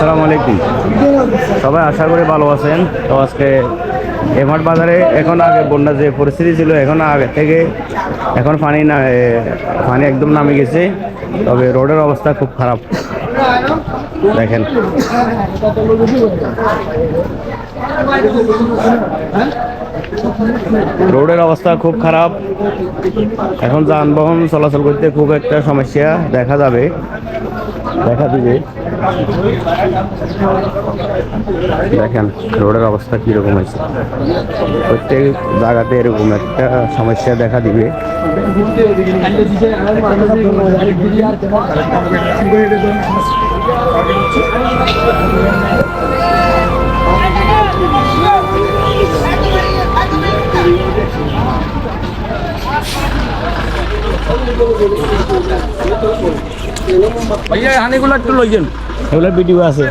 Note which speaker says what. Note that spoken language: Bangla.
Speaker 1: আসসালামু আলাইকুম। সবাই আশা করি ভালো আছেন। তো আজকে এমার বাজারে এখন আগে বন্যা যে পরিস্থিতি ছিল, এখন আগে থেকে এখন পানি না পানি একদম নামে গেছে। তবে রোডের অবস্থা খুব খারাপ। দেখেন। রোডের অবস্থা খুব খারাপ। এখন যানবাহন চলাচল করতে খুব একটা সমস্যা দেখা যাবে। দেখা দিবে। দেখেন রোডের অবস্থা কীরকম হয়েছে। প্রত্যেক জায়গাতে এরকম একটা সমস্যা দেখা দিবে।
Speaker 2: ভাইয়া হানিগুলো একটু লইছেন
Speaker 1: এগুলো ভিডিও আছে।